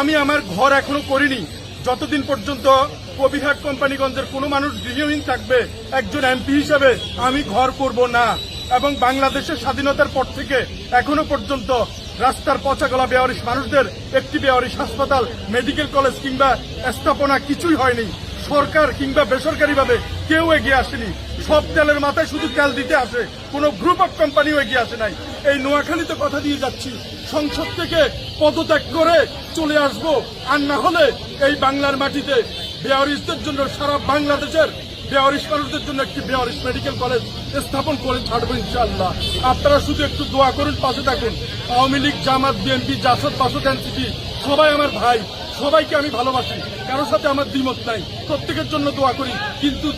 আমি আমার ঘর এখনও করিনি। যতদিন পর্যন্ত কবিহাট কোম্পানিগঞ্জের কোনো মানুষ গৃহহীন থাকবে, একজন এমপি হিসেবে আমি ঘর করব না। এবং বাংলাদেশের স্বাধীনতার পর থেকে এখনও পর্যন্ত রাস্তার পচা গলা বেয়ারিশ মানুষদের একটি বেয়ারিশ হাসপাতাল, মেডিকেল কলেজ কিংবা স্থাপনা কিছুই হয়নি। সরকার কিংবা বেসরকারিভাবে কেউ এগিয়ে আসেনি। সব তেলের মাথায় শুধু তেল দিতে আসে। কোনো গ্রুপ অফ কোম্পানিও এগিয়ে আসে নাই। এই নোয়াখালীতে কথা দিয়ে যাচ্ছি। সংসদ থেকে পদত্যাগ করে চলে আসব। আর না হলে এই বাংলার মাটিতে বেয়ারিশদের জন্য সারা বাংলাদেশের বেয়ারিশ মানুষদের জন্য একটি বেয়ারিশ মেডিকেল কলেজ স্থাপন করে ছাড়বো ইনশাআল্লাহ। আপনারা শুধু একটু দোয়া করুন, পাশে থাকুন। আওয়ামী লীগ, জামাত, বিএনপি, জাসদ বাসদ এনসিপি, সবাই আমার ভাই, সবাইকে আমি ভালোবাসি। কারোর সাথে আমার দ্বিমত নাই। প্রত্যেকের জন্য দোয়া করি, কিন্তু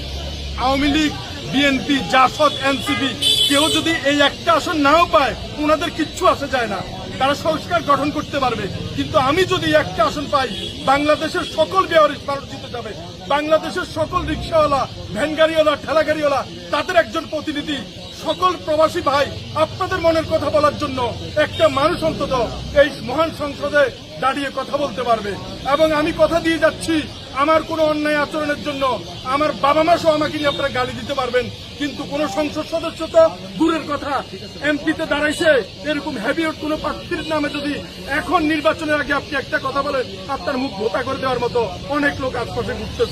আওয়ামী লীগ, বিএনপি, জাসদ, এনসিপি, কেউ যদি এই একটা আসন নাও পায়, ওনাদের কিচ্ছু আসে যায় না। তারা সংস্কার গঠন করতে পারবে। কিন্তু আমি যদি একটা আসন পাই, বাংলাদেশের সকল বেয়ারিশ মানুষ জিতে যাবে। বাংলাদেশের সকল রিক্সাওয়ালা ভ্যান গাড়িওয়ালা তাদের একজন প্রতিনিধি, সকল প্রবাসী ভাই, আপনাদের মনের কথা বলার জন্য একটা মানুষ অন্তত এই মহান সংসদে দাঁড়িয়ে কথা বলতে পারবে। এবং আমি কথা দিয়ে যাচ্ছি, আমার কোনো অন্যায় আচরণের জন্য। আমার বাবা মা আমাকে নিয়ে আপনারা গালি দিতে পারবেন। কিন্তু কোন সংসদ সদস্য তো দূরের কথা। এমপিতে দাঁড়াইছে, এরকম হ্যাবিয়ট কোন প্রার্থীর নামে যদি এখন নির্বাচনের আগে আপনি একটা কথা বলেন, আপনার মুখ ভোতা করে দেওয়ার মতো অনেক লোক আশপাশে ঘুরতেছে।